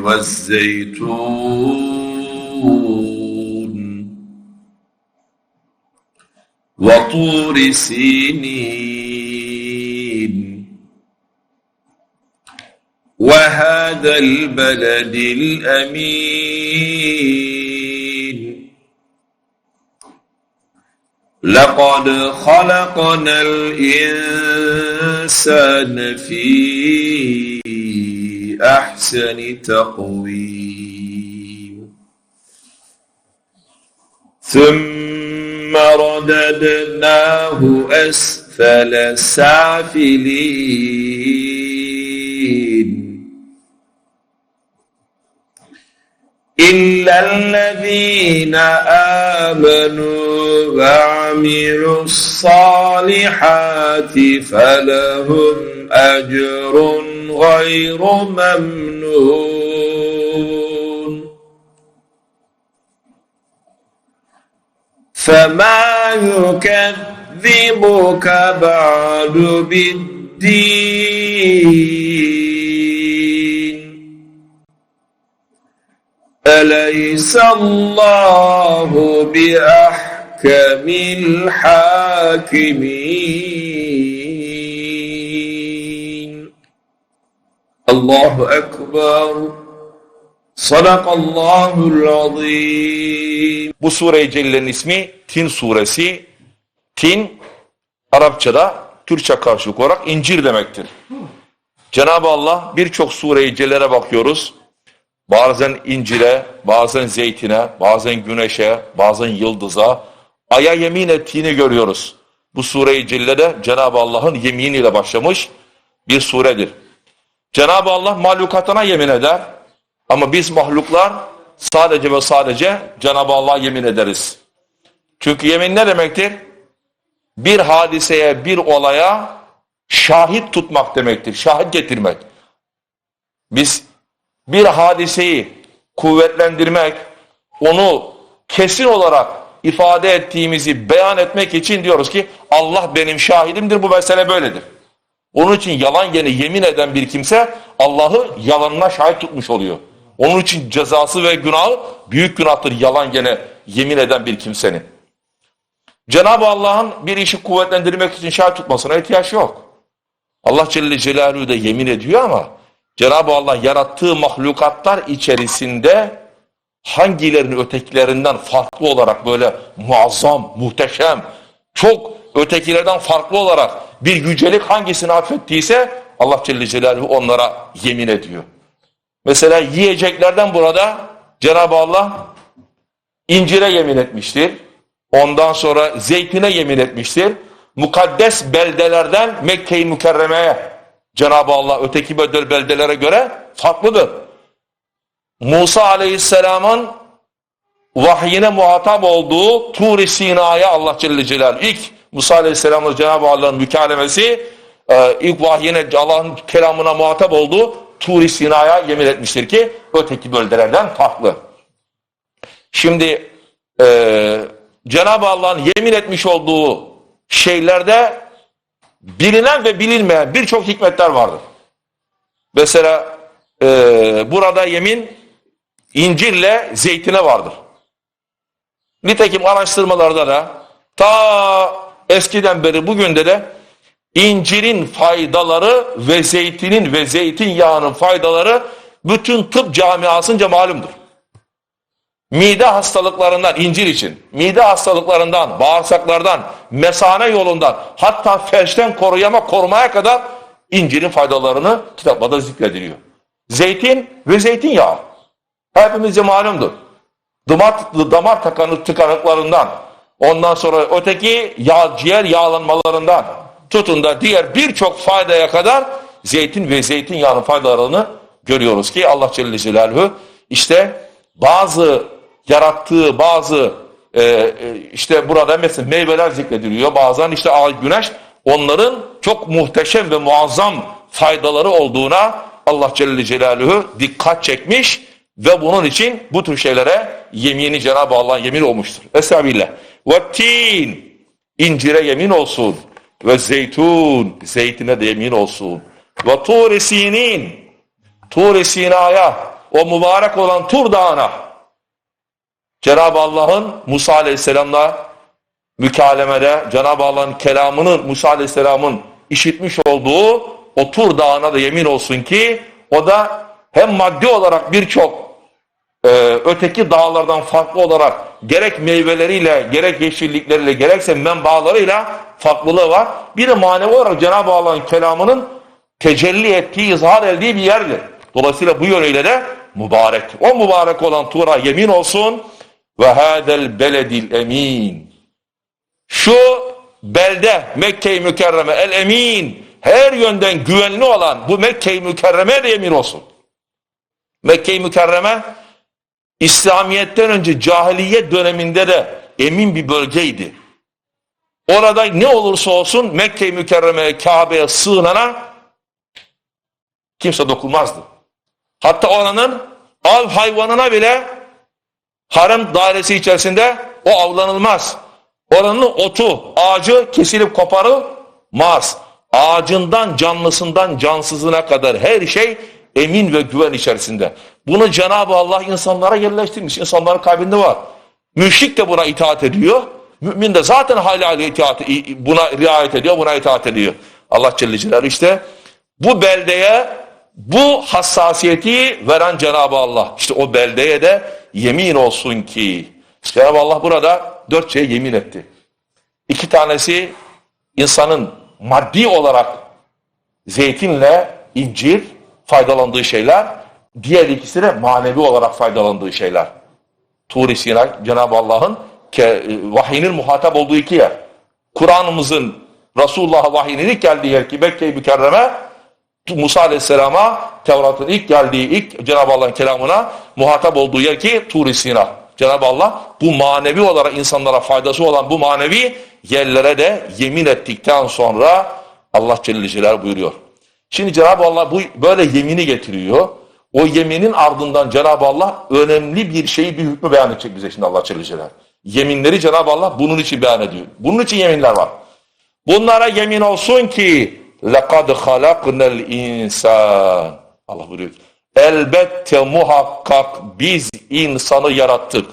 والزيتون وطور سينين وهذا البلد الأمين. لقد خلقنا الإنسان في أحسن تقويم ثم رددناه أسفل سافلين إلا الذين آمنوا وعملوا الصالحات فلهم أجر غير ممنون. فما يكذبك بعد بالدين. أليس الله بأحكم الحاكمين؟ الله أكبر صدق الله العظيم Bu sure-i cellenin ismi Tin suresi. Tin Arapçada Türkçe karşılık olarak incir demektir. Cenab-ı Allah birçok sure-i cellere bakıyoruz. Bazen incire, bazen zeytine, bazen güneşe, bazen yıldıza, aya yemin ettiğini görüyoruz. Bu sure-i cellede Cenab-ı Allah'ın yeminiyle başlamış bir suredir. Cenab-ı Allah mahlukatına yemin eder ama biz mahluklar sadece ve sadece Cenab-ı Allah'a yemin ederiz. Çünkü yemin ne demektir? Bir hadiseye, bir olaya şahit tutmak demektir. Şahit getirmek. Biz bir hadiseyi kuvvetlendirmek, onu kesin olarak ifade ettiğimizi beyan etmek için diyoruz ki Allah benim şahidimdir bu mesele böyledir. Onun için yalan gene yemin eden bir kimse Allah'ı yalanına şahit tutmuş oluyor. Onun için cezası ve günahı büyük günahtır yalan gene yemin eden bir kimsenin. Cenab-ı Allah'ın bir işi kuvvetlendirmek için şahit tutmasına ihtiyaç yok. Allah Celle Celaluhu da yemin ediyor ama Cenab-ı Allah yarattığı mahlukatlar içerisinde hangilerini ötekilerinden farklı olarak böyle muazzam, muhteşem, çok ötekilerden farklı olarak bir yücelik hangisini affettiyse Allah Celle Celaluhu onlara yemin ediyor. Mesela yiyeceklerden burada Cenab-ı Allah incire yemin etmiştir. Ondan sonra zeytine yemin etmiştir. Mukaddes beldelerden Mekke-i Mükerreme'ye Cenab-ı Allah öteki beldelere göre farklıdır. Musa Aleyhisselam'ın vahyine muhatap olduğu Tur-i Sina'ya Allah Celle Celaluhu ilk Musa Aleyhisselam'la Cenab-ı Allah'ın mükalemesi e, ilk vahyine Allah'ın kelamına muhatap olduğu Tur-i Sina'ya yemin etmiştir ki öteki bölgelerden farklı. Şimdi e, Cenab-ı Allah'ın yemin etmiş olduğu şeylerde bilinen ve bilinmeyen birçok hikmetler vardır. Mesela e, burada yemin incirle zeytine vardır. Nitekim araştırmalarda da ta eskiden beri bugün de incirin faydaları ve zeytinin ve zeytinyağının faydaları bütün tıp camiasınca malumdur. Mide hastalıklarından incir için, mide hastalıklarından, bağırsaklardan, mesane yolundan, hatta felçten koruyama korumaya kadar incirin faydalarını kitaplarda zikrediliyor. Zeytin ve zeytinyağı. Hepimize malumdur. Damar, damar tıkanık, tıkanıklarından, ondan sonra öteki yağ, ciğer yağlanmalarından, tutun da diğer birçok faydaya kadar zeytin ve zeytinyağının faydalarını görüyoruz ki Allah Celle Celaluhu işte bazı yarattığı bazı e, e, işte burada mesela meyveler zikrediliyor bazen işte ay güneş onların çok muhteşem ve muazzam faydaları olduğuna Allah Celle Celaluhu dikkat çekmiş ve bunun için bu tür şeylere yemini Cenab-ı Allah yemin olmuştur. Estağfirullah. Ve tin incire yemin olsun ve zeytun zeytine de yemin olsun. Ve tur sinin tur Sina'ya o mübarek olan Tur Dağı'na Cenab-ı Allah'ın Musa Aleyhisselam'la mükalemede Cenab-ı Allah'ın kelamını Musa Aleyhisselam'ın işitmiş olduğu o Tur Dağı'na da yemin olsun ki o da hem maddi olarak birçok e, öteki dağlardan farklı olarak gerek meyveleriyle, gerek yeşillikleriyle, gerekse menbaalarıyla farklılığı var. Bir de manevi olarak Cenab-ı Allah'ın kelamının tecelli ettiği, izhar edildiği bir yerdir. Dolayısıyla bu yönüyle de mübarek. O mübarek olan Tur'a yemin olsun ve hadel beledil emin. Şu belde Mekke-i Mükerreme el emin her yönden güvenli olan bu Mekke-i Mükerreme de yemin olsun. Mekke-i Mükerreme İslamiyet'ten önce cahiliye döneminde de emin bir bölgeydi. Orada ne olursa olsun Mekke-i Mükerreme'ye, Kabe'ye sığınana kimse dokunmazdı. Hatta oranın av hayvanına bile harem dairesi içerisinde o avlanılmaz. Oranın otu, ağacı kesilip koparılmaz. Ağacından, canlısından, cansızına kadar her şey emin ve güven içerisinde. Bunu Cenab-ı Allah insanlara yerleştirmiş. İnsanların kalbinde var. Müşrik de buna itaat ediyor. Mümin de zaten hala buna riayet ediyor, buna itaat ediyor. Allah Celle Celaluhu işte bu beldeye bu hassasiyeti veren Cenab-ı Allah. İşte o beldeye de yemin olsun ki Cenab-ı Allah burada dört şeye yemin etti. İki tanesi insanın maddi olarak zeytinle incir faydalandığı şeyler. Diğer ikisi de manevi olarak faydalandığı şeyler. Tur-i Sina Cenab-ı Allah'ın vahyinin muhatap olduğu iki yer. Kur'an'ımızın Resulullah'a vahyinin ilk geldiği yer ki Mekke-i Mükerreme Musa Aleyhisselam'a Tevrat'ın ilk geldiği, ilk Cenab-ı Allah'ın kelamına muhatap olduğu yer ki Tur-i Sina. Cenab-ı Allah bu manevi olarak insanlara faydası olan bu manevi yerlere de yemin ettikten sonra Allah Celle Celaluhu buyuruyor. Şimdi Cenab-ı Allah bu böyle yemini getiriyor. O yeminin ardından Cenab-ı Allah önemli bir şeyi, bir hükmü beyan edecek bize şimdi Allah Celle Celaluhu. Yeminleri Cenab-ı Allah bunun için beyan ediyor. Bunun için yeminler var. Bunlara yemin olsun ki لَقَدْ خَلَقْنَا الْاِنْسَانِ Allah buyuruyor. Elbette muhakkak biz insanı yarattık.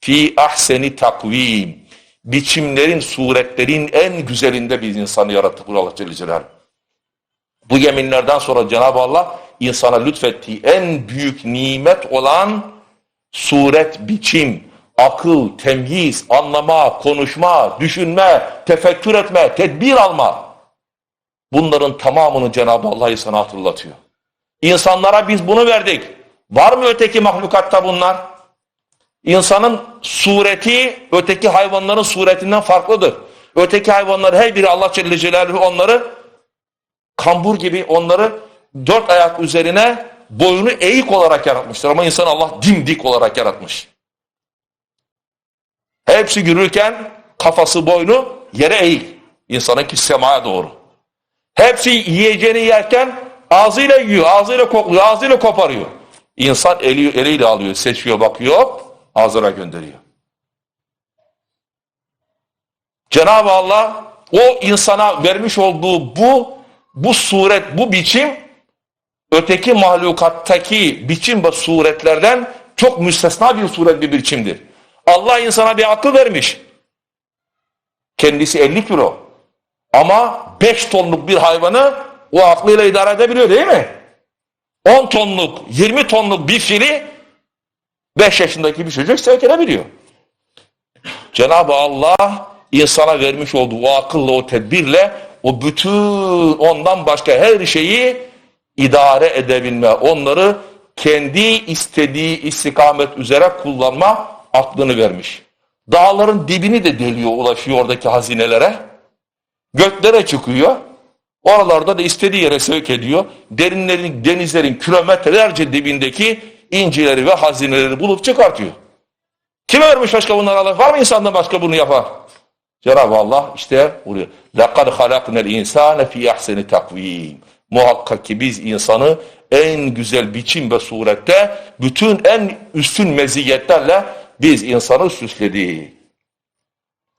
Fi ahseni takvim. Biçimlerin, suretlerin en güzelinde biz insanı yarattık. Allah Celle Celaluhu. Bu yeminlerden sonra Cenab-ı Allah insana lütfettiği en büyük nimet olan suret, biçim, akıl, temyiz, anlama, konuşma, düşünme, tefekkür etme, tedbir alma. Bunların tamamını Cenab-ı Allah insana hatırlatıyor. İnsanlara biz bunu verdik. Var mı öteki mahlukatta bunlar? İnsanın sureti öteki hayvanların suretinden farklıdır. Öteki hayvanlar her biri Allah Celle Celaluhu onları kambur gibi onları dört ayak üzerine boyunu eğik olarak yaratmıştır. Ama insan Allah dimdik olarak yaratmış. Hepsi yürürken kafası boynu yere eğik. İnsanınki semaya doğru. Hepsi yiyeceğini yerken ağzıyla yiyor, ağzıyla kokluyor, ağzıyla koparıyor. İnsan eli, eliyle alıyor, seçiyor, bakıyor, ağzına gönderiyor. Cenab-ı Allah o insana vermiş olduğu bu bu suret, bu biçim öteki mahlukattaki biçim ve suretlerden çok müstesna bir suret bir biçimdir. Allah insana bir akıl vermiş. Kendisi 50 kilo. Ama 5 tonluk bir hayvanı o aklıyla idare edebiliyor değil mi? 10 tonluk, 20 tonluk bir fili 5 yaşındaki bir çocuk sevk edebiliyor. Cenab-ı Allah insana vermiş olduğu o akılla, o tedbirle o bütün ondan başka her şeyi idare edebilme, onları kendi istediği istikamet üzere kullanma aklını vermiş. Dağların dibini de deliyor, ulaşıyor oradaki hazinelere. Göklere çıkıyor. Oralarda da istediği yere sevk ediyor. Derinlerin, denizlerin kilometrelerce dibindeki incileri ve hazineleri bulup çıkartıyor. Kim vermiş başka bunları Allah? Var mı insandan başka bunu yapar? Cenab-ı Allah işte buraya. لَقَدْ خَلَقْنَا الْاِنْسَانَ فِي اَحْسَنِ تَقْو۪يمٍ Muhakkak ki biz insanı en güzel biçim ve surette bütün en üstün meziyetlerle biz insanı süsledik.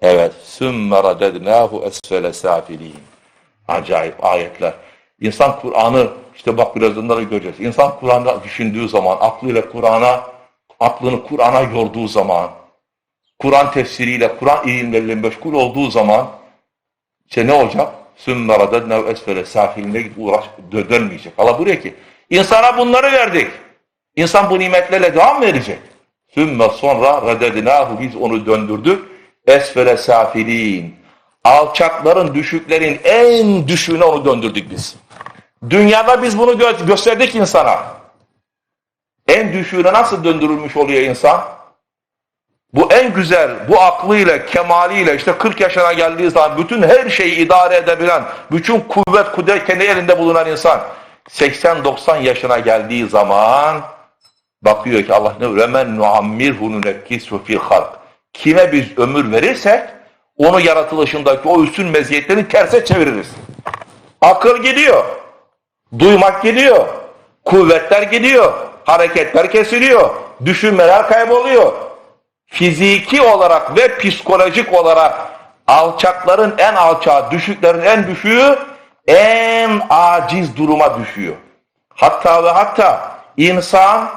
Evet. ثُمَّ رَدَدْنَاهُ أَسْفَلَ سَافِل۪ينَ Acayip ayetler. İnsan Kur'an'ı, işte bak birazdan da göreceğiz. İnsan Kur'an'da düşündüğü zaman, aklıyla Kur'an'a, aklını Kur'an'a yorduğu zaman, Kur'an tefsiriyle, Kur'an ilimleriyle meşgul olduğu zaman, işte ne olacak? Sümme radednev esfele sahiline git uğraş dönmeyecek. Allah buraya ki insana bunları verdik. İnsan bu nimetlerle devam verecek. Sümme sonra radednahu biz onu döndürdük. Esfele safilin. Alçakların, düşüklerin en düşüğüne onu döndürdük biz. Dünyada biz bunu gö gösterdik insana. En düşüğüne nasıl döndürülmüş oluyor insan? Bu en güzel, bu aklıyla, kemaliyle işte 40 yaşına geldiği zaman bütün her şeyi idare edebilen, bütün kuvvet, kudret kendi elinde bulunan insan 80-90 yaşına geldiği zaman bakıyor ki Allah ne remen nuammirhu nunekkisu fil halk. Kime biz ömür verirsek onu yaratılışındaki o üstün meziyetlerini terse çeviririz. Akıl gidiyor. Duymak gidiyor. Kuvvetler gidiyor. Hareketler kesiliyor. Düşünmeler kayboluyor. Fiziki olarak ve psikolojik olarak alçakların en alçağı, düşüklerin en düşüğü en aciz duruma düşüyor. Hatta ve hatta insan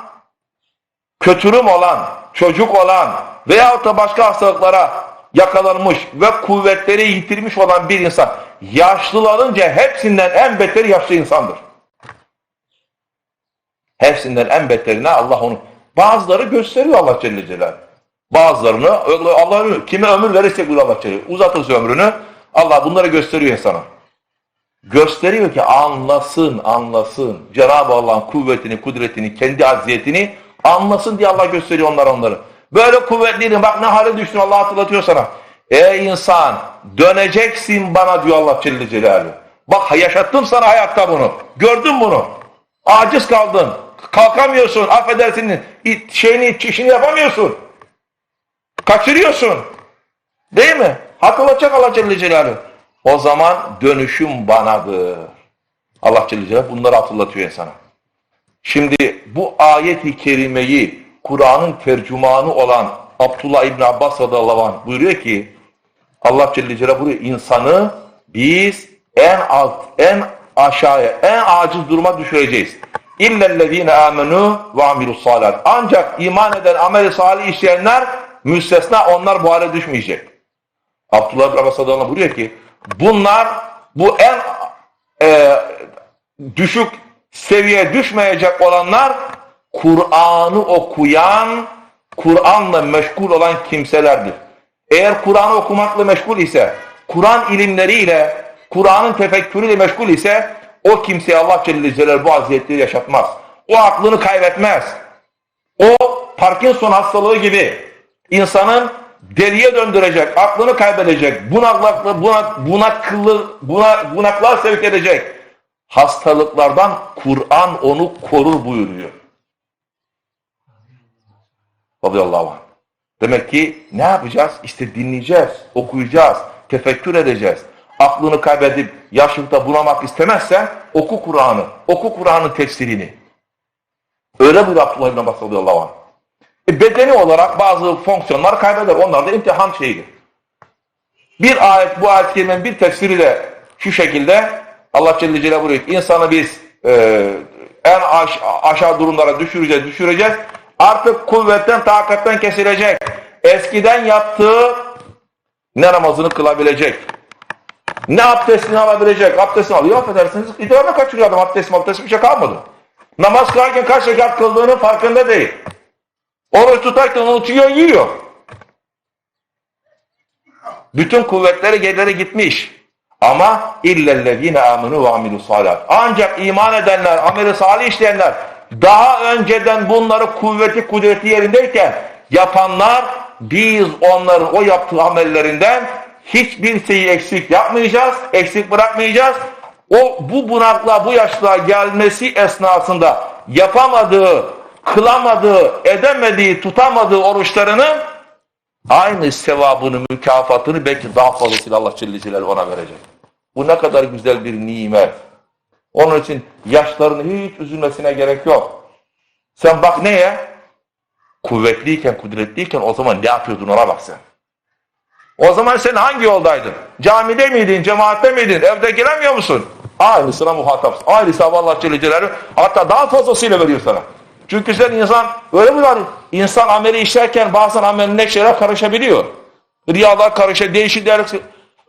kötürüm olan, çocuk olan veyahut da başka hastalıklara yakalanmış ve kuvvetleri yitirmiş olan bir insan yaşlılanınca hepsinden en beteri yaşlı insandır. Hepsinden en beterine Allah onu bazıları gösteriyor Allah Celle Celaluhu. Bazılarını Allah kime ömür buyuruyor Allah Celle uzatırsa ömrünü Allah bunları gösteriyor insana. Gösteriyor ki anlasın, anlasın. Cenab-ı Allah'ın kuvvetini, kudretini, kendi acziyetini anlasın diye Allah gösteriyor onlara onları. Böyle kuvvetliydim bak ne hale düştün Allah hatırlatıyor sana. Ey insan döneceksin bana diyor Allah Celle Celaluhu. Bak yaşattım sana hayatta bunu. Gördün bunu. Aciz kaldın. Kalkamıyorsun. Affedersin. Şeyini, işini yapamıyorsun. Kaçırıyorsun. Değil mi? Hatırlatacak Allah Celle Celaluhu. O zaman dönüşüm banadır. Allah Celle Celaluhu bunları hatırlatıyor insana. Şimdi bu ayet-i kerimeyi Kur'an'ın tercümanı olan Abdullah İbn Abbas radıyallahu anh buyuruyor ki Allah Celle Celaluhu buyuruyor insanı biz en alt, en aşağıya, en aciz duruma düşüreceğiz. İllellezine amenu ve amilus salat. Ancak iman eden amel salih işleyenler müstesna onlar bu hale düşmeyecek. Abdullah İbn Abbas anh buyuruyor ki bunlar bu en e, düşük seviyeye düşmeyecek olanlar Kur'an'ı okuyan, Kur'an'la meşgul olan kimselerdir. Eğer Kur'an'ı okumakla meşgul ise, Kur'an ilimleriyle, Kur'an'ın tefekkürüyle meşgul ise o kimseye Allah Celle Celaluhu bu aziyetleri yaşatmaz. O aklını kaybetmez. O Parkinson hastalığı gibi insanın deliye döndürecek, aklını kaybedecek, bunaklıklı, bunak, bunaklı, bunak, bunaklığa sevk edecek hastalıklardan Kur'an onu korur buyuruyor. Radıyallahu anh. Demek ki ne yapacağız? İşte dinleyeceğiz, okuyacağız, tefekkür edeceğiz. Aklını kaybedip yaşlıkta bunamak istemezsen oku Kur'an'ı, oku Kur'an'ın tefsirini. Öyle bir Abdullah İbn Abbas radıyallahu anh. E bedeni olarak bazı fonksiyonlar kaybeder. Onlar da imtihan şeyidir. Bir ayet, bu ayet kelimenin bir tefsiri de şu şekilde Allah Celle Celaluhu buyuruyor. İnsanı biz e, en aş, aşağı durumlara düşüreceğiz, düşüreceğiz. Artık kuvvetten, takatten kesilecek. Eskiden yaptığı ne namazını kılabilecek, ne abdestini alabilecek. Abdestini alıyor, affedersiniz. İdrarına kaçırıyor adam abdestim, abdestim bir şey kalmadı. Namaz kılarken kaç rekat kıldığının farkında değil. Oruç tutarken unutuyor, yiyor. Bütün kuvvetleri gerileri gitmiş. Ama illellezine amenu ve amilu salat. Ancak iman edenler, ameli salih işleyenler daha önceden bunları kuvveti kudreti yerindeyken yapanlar biz onların o yaptığı amellerinden hiçbir şeyi eksik yapmayacağız, eksik bırakmayacağız. O bu bunaklığa, bu yaşlığa gelmesi esnasında yapamadığı, kılamadığı, edemediği, tutamadığı oruçlarını aynı sevabını, mükafatını belki daha fazlasıyla Allah Celle Celaluhu ona verecek. Bu ne kadar güzel bir nimet. Onun için yaşlarının hiç üzülmesine gerek yok. Sen bak neye? Kuvvetliyken, kudretliyken o zaman ne yapıyordun ona bak sen. O zaman sen hangi yoldaydın? Camide miydin, cemaatte miydin, evde giremiyor musun? Aynısına muhatapsın. Aynısı Allah Celle Celaluhu hatta daha fazlasıyla veriyor sana. Çünkü sen insan, öyle mi var? İnsan ameli işlerken bazen ameline şeyler karışabiliyor. Riyalar karışıyor, değişik.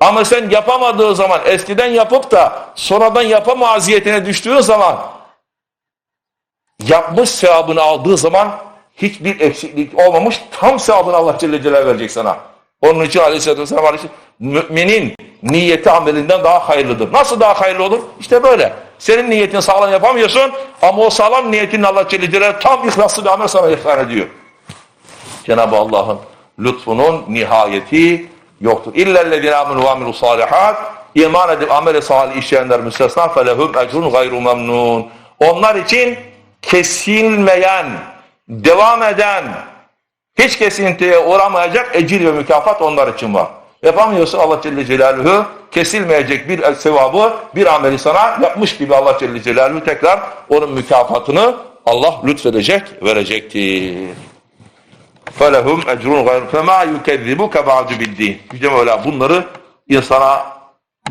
Ama sen yapamadığı zaman, eskiden yapıp da sonradan yapama aziyetine düştüğün zaman yapmış sevabını aldığı zaman hiçbir eksiklik olmamış tam sevabını Allah Celle Celaluhu verecek sana. Onun için Aleyhisselatü Vesselam müminin niyeti amelinden daha hayırlıdır. Nasıl daha hayırlı olur? İşte böyle. Senin niyetini sağlam yapamıyorsun ama o sağlam niyetini Allah Celle Celaluhu tam ihlaslı bir amel sana ihsan ediyor. Cenab-ı Allah'ın lütfunun nihayeti yoktur. İllellezine amenu ve amilu salihat iman edip amel-i salih işleyenler müstesna felehum ecrun gayru memnun. Onlar için kesilmeyen, devam eden, hiç kesintiye uğramayacak ecir ve mükafat onlar için var. Yapamıyorsun Allah Celle Celaluhu kesilmeyecek bir sevabı, bir ameli sana yapmış gibi Allah Celle Celaluhu tekrar onun mükafatını Allah lütfedecek, verecektir. فَلَهُمْ اَجْرُونَ غَيْرُ فَمَا يُكَذِّبُكَ بَعْدُ بِالدِّينِ Yüce Mevla bunları insana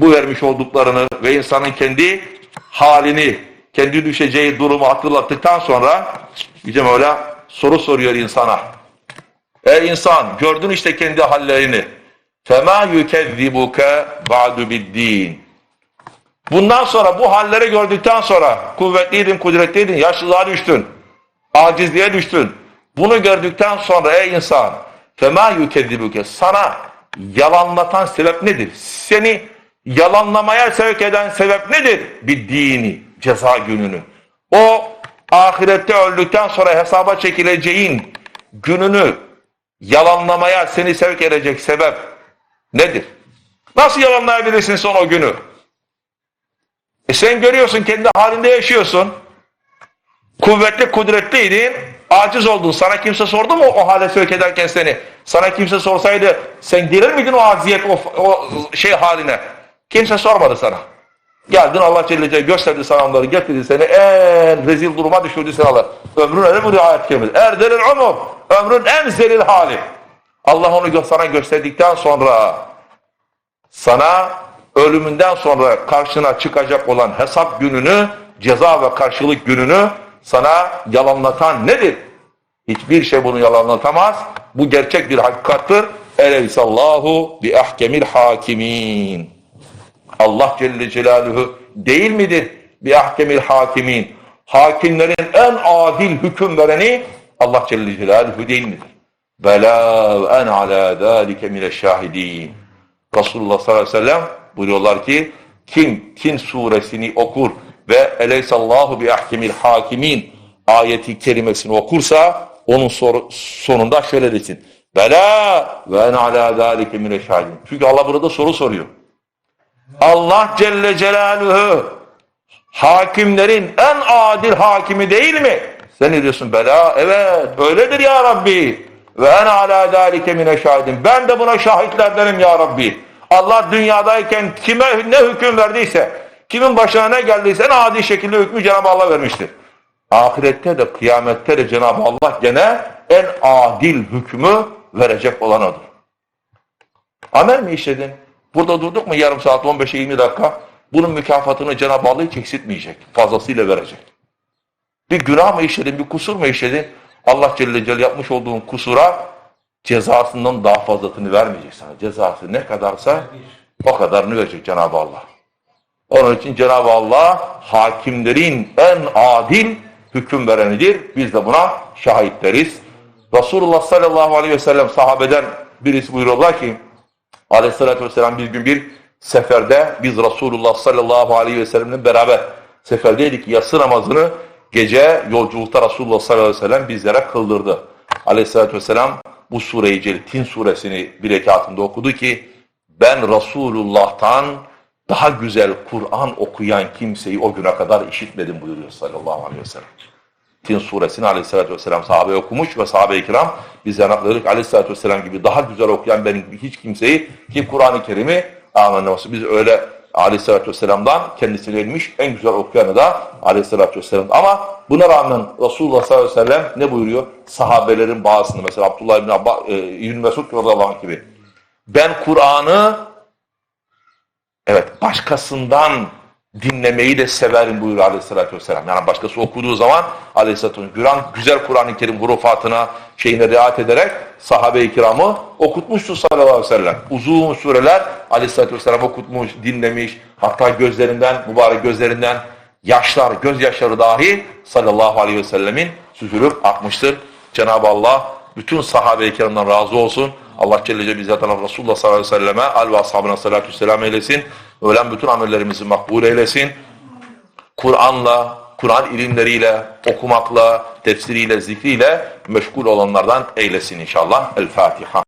bu vermiş olduklarını ve insanın kendi halini, kendi düşeceği durumu hatırlattıktan sonra Yüce Mevla soru soruyor insana. Ey insan gördün işte kendi hallerini. فَمَا يُكَذِّبُكَ بَعْدُ بِالدِّينِ Bundan sonra bu halleri gördükten sonra kuvvetliydin, kudretliydin, yaşlılığa düştün, acizliğe düştün. Bunu gördükten sonra ey insan فَمَا يُكَذِّبُكَ Sana yalanlatan sebep nedir? Seni yalanlamaya sevk eden sebep nedir? Bir dini, ceza gününü. O ahirette öldükten sonra hesaba çekileceğin gününü yalanlamaya seni sevk edecek sebep nedir? Nasıl yalanlayabilirsin son o günü? E sen görüyorsun kendi halinde yaşıyorsun. Kuvvetli kudretliydin. Aciz oldun. Sana kimse sordu mu o hale sevk ederken seni? Sana kimse sorsaydı sen gelir miydin o aziyet o, o şey haline? Kimse sormadı sana. Geldin Allah Celle Celle gösterdi sana onları getirdi seni en rezil duruma düşürdü seni Allah. Ömrün öyle bir ayet kemir. Erdelil umum. Ömrün en zelil hali. Allah onu sana gösterdikten sonra sana ölümünden sonra karşına çıkacak olan hesap gününü, ceza ve karşılık gününü sana yalanlatan nedir? Hiçbir şey bunu yalanlatamaz. Bu gerçek bir hakikattır. Eleysallahu bi ahkemil hakimin. Allah Celle Celaluhu değil midir? Bi ahkemil hakimin. Hakimlerin en adil hüküm vereni Allah Celle Celaluhu değil midir? Bela ve en ala zâlike mineşşahidîn. Resulullah sallallahu aleyhi ve sellem buyuruyorlar ki kim Tin suresini okur ve eleysallahu bi ahkemil hakimin ayeti kerimesini okursa onun sonunda şöyle desin. Bela ve en ala zâlike mineşşahidîn. Çünkü Allah burada soru soruyor. Allah Celle Celaluhu hakimlerin en adil hakimi değil mi? Sen ne diyorsun? Bela evet öyledir ya Rabbi. Ve en ala zâlike mineşşahidîn. Ben de buna şahitlerdenim ya Rabbi. Allah dünyadayken kime ne hüküm verdiyse, kimin başına ne geldiyse en adi şekilde hükmü Cenab-ı Allah vermiştir. Ahirette de kıyamette de Cenab-ı Allah gene en adil hükmü verecek olan odur. Amel mi işledin? Burada durduk mu yarım saat 15'e 20 dakika? Bunun mükafatını Cenab-ı Allah hiç eksiltmeyecek. Fazlasıyla verecek. Bir günah mı işledin, bir kusur mu işledin? Allah Celle Celle yapmış olduğun kusura cezasından daha fazlasını vermeyecek sana. Cezası ne kadarsa o kadarını verecek Cenab-ı Allah. Onun için Cenab-ı Allah hakimlerin en adil hüküm verenidir. Biz de buna şahitleriz. Resulullah sallallahu aleyhi ve sellem sahabeden birisi buyuruyorlar ki aleyhissalatü vesselam bir gün bir seferde biz Resulullah sallallahu aleyhi ve sellemle beraber seferdeydik. Yatsı namazını gece yolculukta Resulullah sallallahu aleyhi ve sellem bizlere kıldırdı. Aleyhissalatü vesselam bu sureyi Tin suresini bir rekatında okudu ki ben Resulullah'tan daha güzel Kur'an okuyan kimseyi o güne kadar işitmedim buyuruyor sallallahu aleyhi ve sellem. Tin suresini aleyhissalatü vesselam sahabe okumuş ve sahabe-i kiram biz yanaklarık aleyhissalatü vesselam gibi daha güzel okuyan benim hiç kimseyi ki Kur'an-ı Kerim'i amenna biz öyle aleyhissalatü vesselam'dan kendisine gelmiş en güzel okuyanı da aleyhissalatü vesselam. Ama buna rağmen Resulullah sallallahu aleyhi ve sellem ne buyuruyor? Sahabelerin bazısını mesela Abdullah İbni Abba, e, İbni Mesud radıyallahu gibi. Ben Kur'an'ı Evet, başkasından dinlemeyi de severim buyuruyor aleyhissalatü vesselam. Yani başkası okuduğu zaman aleyhissalatü vesselam Güran, güzel Kur'an-ı Kerim hurufatına, şeyine riayet ederek sahabe-i kiramı okutmuştu sallallahu aleyhi ve sellem. Uzun süreler aleyhissalatü vesselam okutmuş, dinlemiş, hatta gözlerinden, mübarek gözlerinden yaşlar, gözyaşları dahi sallallahu aleyhi ve sellemin süzülüp akmıştır. Cenab-ı Allah bütün sahabe-i kiramdan razı olsun. Allah Celle Celle bizzat Resulullah sallallahu aleyhi ve selleme al ve ashabına salatü selam eylesin. Ölen bütün amellerimizi makbul eylesin. Kur'an'la, Kur'an ilimleriyle, okumakla, tefsiriyle, zikriyle meşgul olanlardan eylesin inşallah. El Fatiha.